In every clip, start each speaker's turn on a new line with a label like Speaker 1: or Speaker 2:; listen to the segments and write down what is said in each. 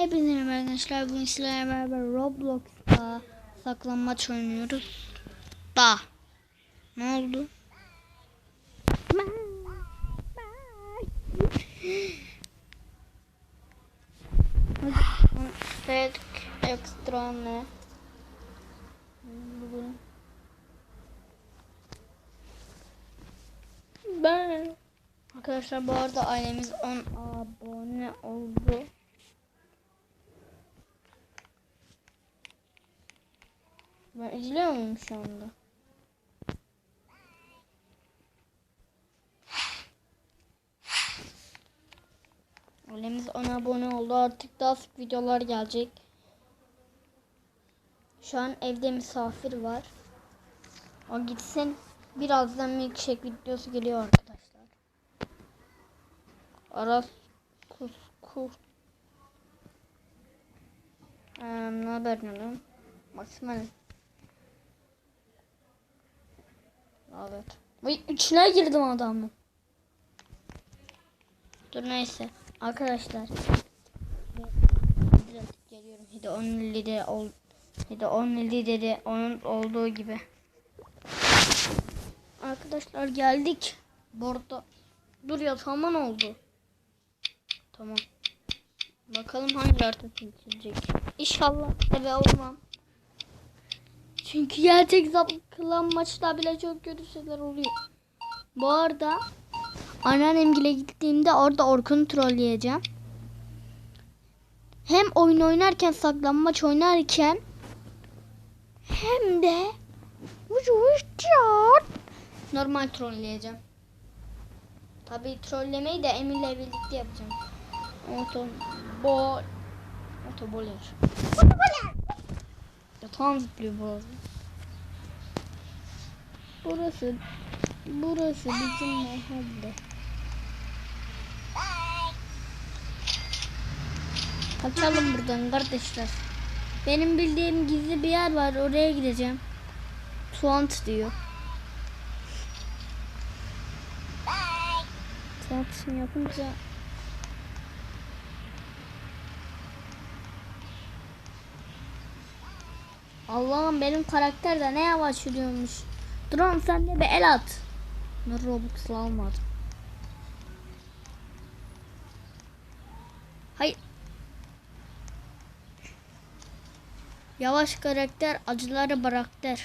Speaker 1: Hepinize merhaba arkadaşlar. Bugün sizlerle beraber Roblox'ta saklanmaç oynuyoruz. Da. Ne oldu? Evet, ekstra ne? Ben. Arkadaşlar bu arada ailemiz 10 abone oldu. Ben izliyor muyum şu anda? Ailemiz 10 abone oldu. Artık daha sık videolar gelecek. Şu an evde misafir var. O gitsin. Birazdan milkshake videosu geliyor arkadaşlar. Aras kuskur. Ee, ne haber canım? Maksimal. Evet. Vay içine girdim adamın. Dur neyse. Arkadaşlar. Geliyorum. Hadi 10 lideri ol. Hadi 10 lideri onun olduğu gibi. Arkadaşlar geldik. Bu arada dur ya tamam oldu. Tamam. Bakalım hangi harita seçilecek. İnşallah eve olmam. Çünkü gerçek zapkılan maçta bile çok kötü şeyler oluyor. Bu arada anneannemgile gittiğimde orada Orkun'u trolleyeceğim. Hem oyun oynarken saklanmaç oynarken hem de normal trolleyeceğim. Tabii trollemeyi de Emir'le birlikte yapacağım. Otobol Otoboler. Ya tam zıplıyor bu. Burası burası bizim mahalle. Kaçalım buradan kardeşler. Benim bildiğim gizli bir yer var. Oraya gideceğim. Tuant diyor. Tuant yapınca Allah'ım benim karakter de ne yavaş yürüyormuş. Drone sen de bir el at. Ben Robux'la almadım. Hayır. Yavaş karakter acıları bıraktır.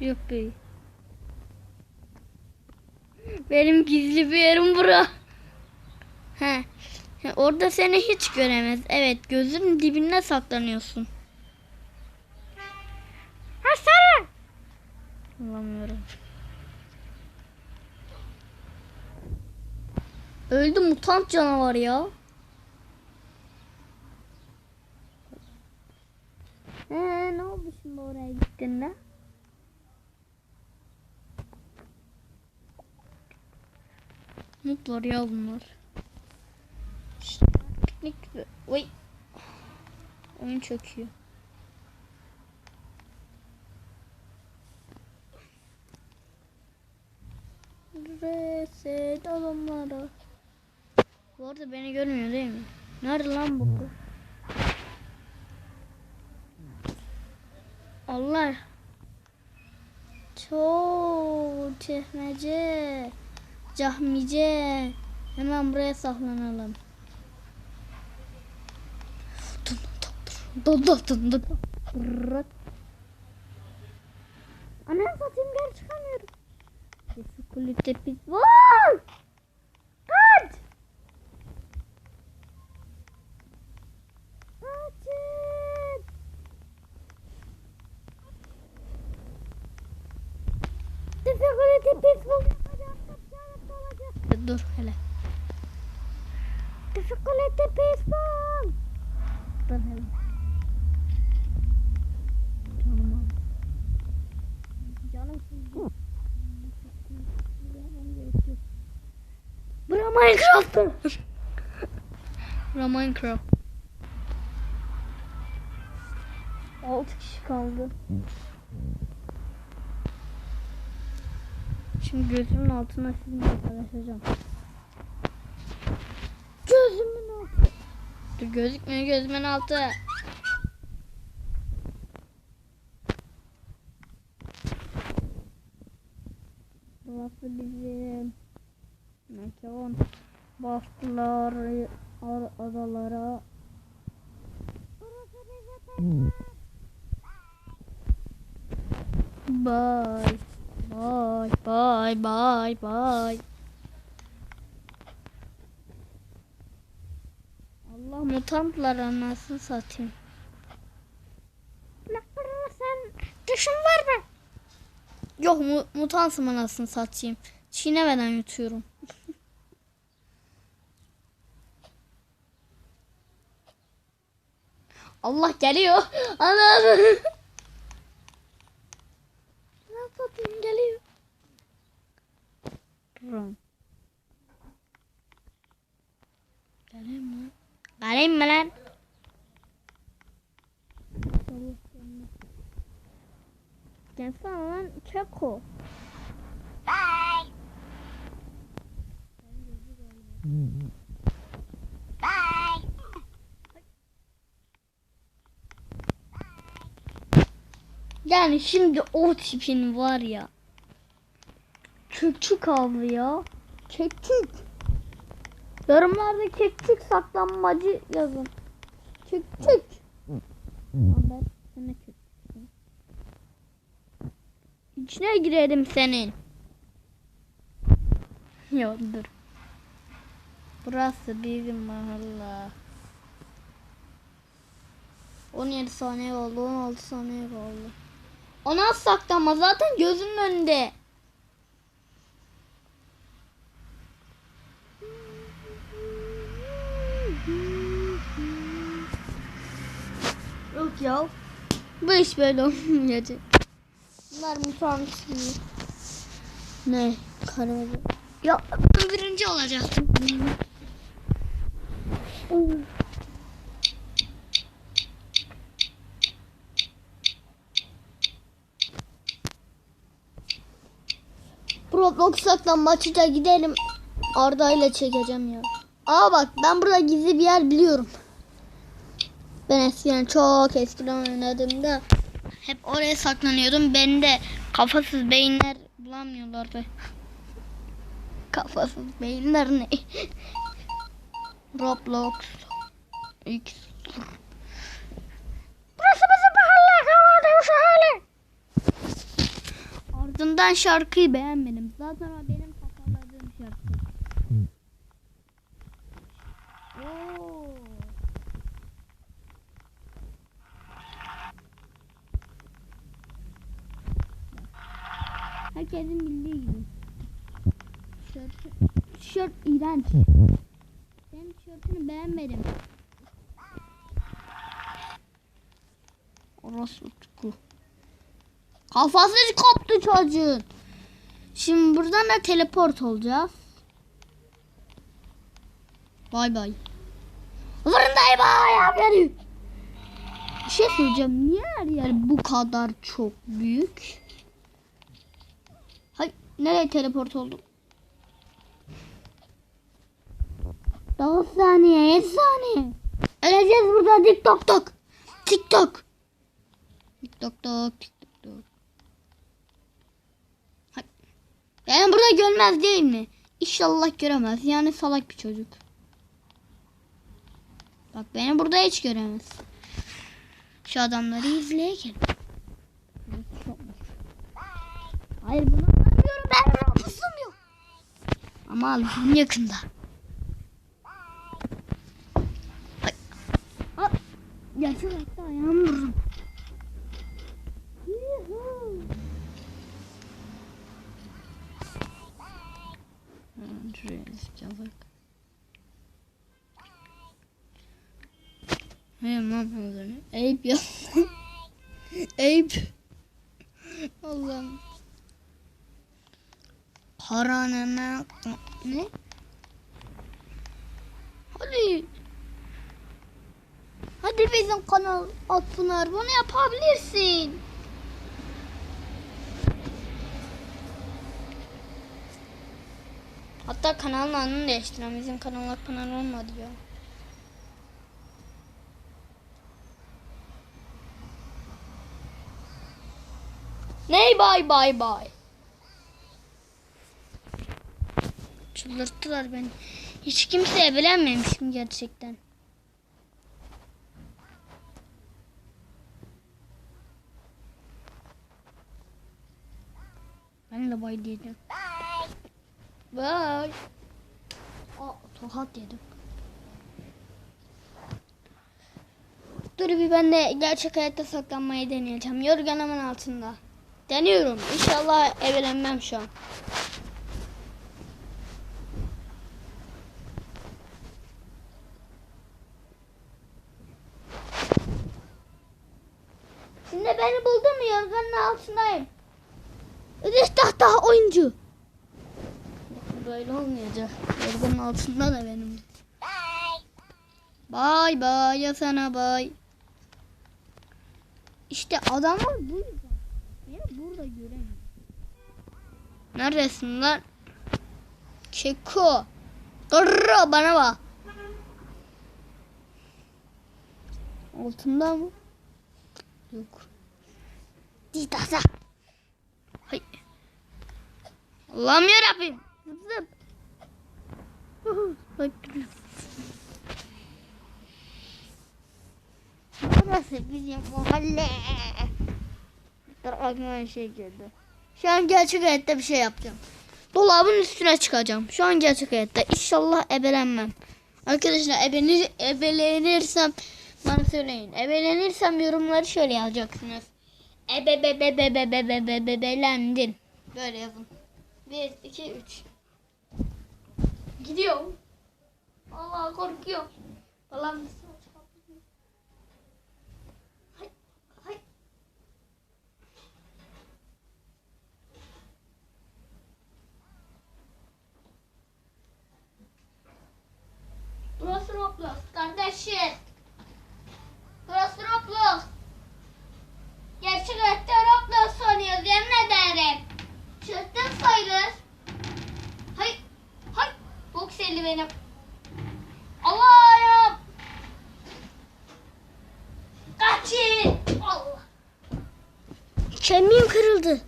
Speaker 1: Yuppi. Benim gizli bir yerim bura. He. Orada seni hiç göremez. Evet gözün dibine saklanıyorsun. Ha sarı. Anlamıyorum. Öldü mutant canavar ya. Ee, ne oldu şimdi oraya gittiğinde? Mutlar ya bunlar. İşte piknik gibi. Oy. Oyun çöküyor. Reset adamlara. Bu arada beni görmüyor değil mi? Nerede lan bu? Allah. Çok çehmece. Cahmice. Hemen buraya saklanalım. Dın dın dın. Anam satayım geri çıkamıyorum. Şu kulüpte pis var. Kaç. Kaçın. Difficulty peaceful. Dur hele. Difficulty peaceful. Dur hele. Canım Canım Bura Minecraft. Bura Minecraft. 6 kişi kaldı. Şimdi gözümün altına sizinle paylaşacağım. Gözümün altına. gözükmüyor gözümün altı. Burası bizim mekan. Bastılar ar- adalara. Bye. Bye. Bye. Bye. Bye. Allah mutantlar anasını satayım. Sen düşün var mı? Yok mu mutansım anasını satayım. Çiğnemeden yutuyorum. Allah geliyor. Anam. Ne satayım geliyor. Rum. Geleyim mi? Geleyim mi lan? Gelsene lan Keko.
Speaker 2: Bye. Bye.
Speaker 1: Yani şimdi o tipin var ya. Kekçik avı ya. Kekçik. Yorumlarda kekçik saklanmacı yazın. Kekçik. Lan ben sana kekçikim. İçine girerim senin. Yok dur. Burası bizim mahalle. 17 saniye oldu, 16 saniye oldu. O nasıl saklanma? Zaten gözümün önünde. Yok ya. Bu iş böyle olmayacak. Bunlar mutant Ne? Karalı. Ya ben birinci olacaktım. Roblox saklanmaçıca gidelim. Arda ile çekeceğim ya. Aa bak ben burada gizli bir yer biliyorum. Ben eskiden çok eskiden oynadığımda hep oraya saklanıyordum. Beni de kafasız beyinler bulamıyorlardı. Kafasız beyinler ne? Roblox X Burası bizim mahalle. Ardından şarkıyı beğenmedim. Zaten o benim tasarladığım şarkı. Oo. Herkesin bildiği gibi. Tişört, tişört iğrenç. Senin tişörtünü beğenmedim. Orası Utku. Kafası koptu çocuğun. Şimdi buradan da teleport olacağız. Bay bay. Fırındayım ay Bir şey söyleyeceğim. Niye her yer bu kadar çok büyük? Hay nereye teleport oldum? 9 saniye, 7 saniye. Öleceğiz burada TikTok tok. TikTok. TikTok tok, TikTok tok. Hay. Yani burada görmez değil mi? İnşallah göremez. Yani salak bir çocuk. Bak beni burada hiç göremez. Şu adamları izleyelim. Hayır bunu anlamıyorum. Ben Roblox'um yok. Ama Allah'ım yakında. Ay. Ha. Gelsene hatta ayağımı vururum. Yuhuu. Şuraya sıkacağız bak. Hey lan hazırını. Eyüp ya. Eyüp. Allah'ım. Karaneme ne? Hadi. Hadi bizim kanal Akpınar bunu yapabilirsin. Hatta kanalın adını değiştirelim. Bizim kanalda kanal olmadı ya. Ney bay bay bay. Çıldırttılar beni. Hiç kimseye evlenmemişim gerçekten. Ben de bay diyeceğim.
Speaker 2: Bye.
Speaker 1: Aa, tokat yedim. Dur bir ben de gerçek hayatta saklanmayı deneyeceğim. Yorganımın altında. Deniyorum. İnşallah evlenmem şu an. Şimdi beni buldun mu? Yorganın altındayım. Ödeş tahta oyuncu. Böyle olmayacak. Yorganın altında da benim. Bay bay ya sana bay. İşte adamlar bu. Beni burada göremiyor. Neredesin lan? Çeko. Kırra bana bak. Altında mı? Yok. Didasa. Hay. Allah'ım yarabbim. Zıp. Bak. Burası bizim mahalle. Dur aklıma şey geldi. Şu an gerçek hayatta bir şey yapacağım. Dolabın üstüne çıkacağım. Şu an gerçek hayatta. İnşallah ebelenmem. Arkadaşlar ebelenir, ebelenirsem bana söyleyin. Ebelenirsem yorumları şöyle yazacaksınız. Ebebebebebebebelendin. Böyle yazın. 1, 2, 3. Gidiyorum. Allah korkuyorum. Falan Hay, hay. Burası Roblox kardeşim. Burası Roblox. Gerçek hayatta Roblox oynuyoruz yemin ederim. Çıktım sayılır. Hay, hay. Boks eli benim. Allah'ım. Kaçın. Allah. Kemiğim kırıldı.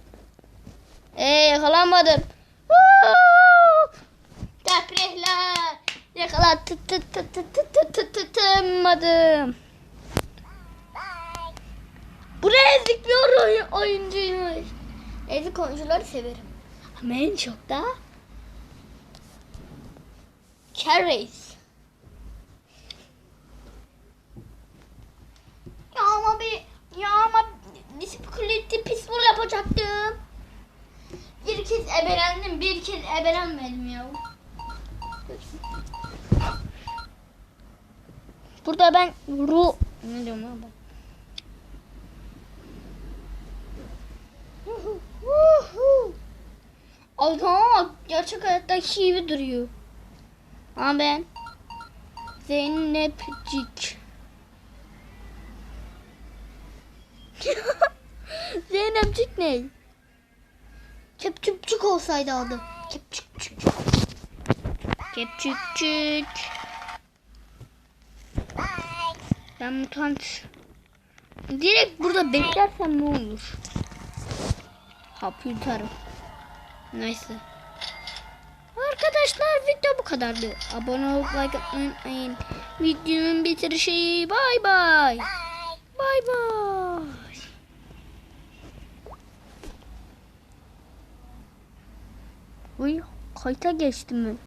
Speaker 1: Ee yakalanmadım. Woo! Deprehler. Yakala tut tut tut tut tut tut tut tutamadım.
Speaker 2: Bye.
Speaker 1: Bu ne ezik bir oyun, oyuncuymuş. Ezik oyuncuları severim. Ama en çok da Carries. Ya ama bir ya ama bisikleti pitbull yapacaktım. Bir kez ebelendim, bir kez ebelenmedim ya. Burada ben ru ne diyorum ya ben? Aha gerçek hayattaki gibi duruyor. Ama ben Zeynepcik. Zeynepcik ne? Kepçükçük olsaydı adı. Kepçükçük. Kepçükçük. Ben mutant. Direkt burada beklersem ne olur? Hap yutarım. Neyse. Arkadaşlar video bu kadardı. Abone olup like atmayı unutmayın. Videonun bitirişi bay bay. Bay bay. Uy kayıta geçti mi?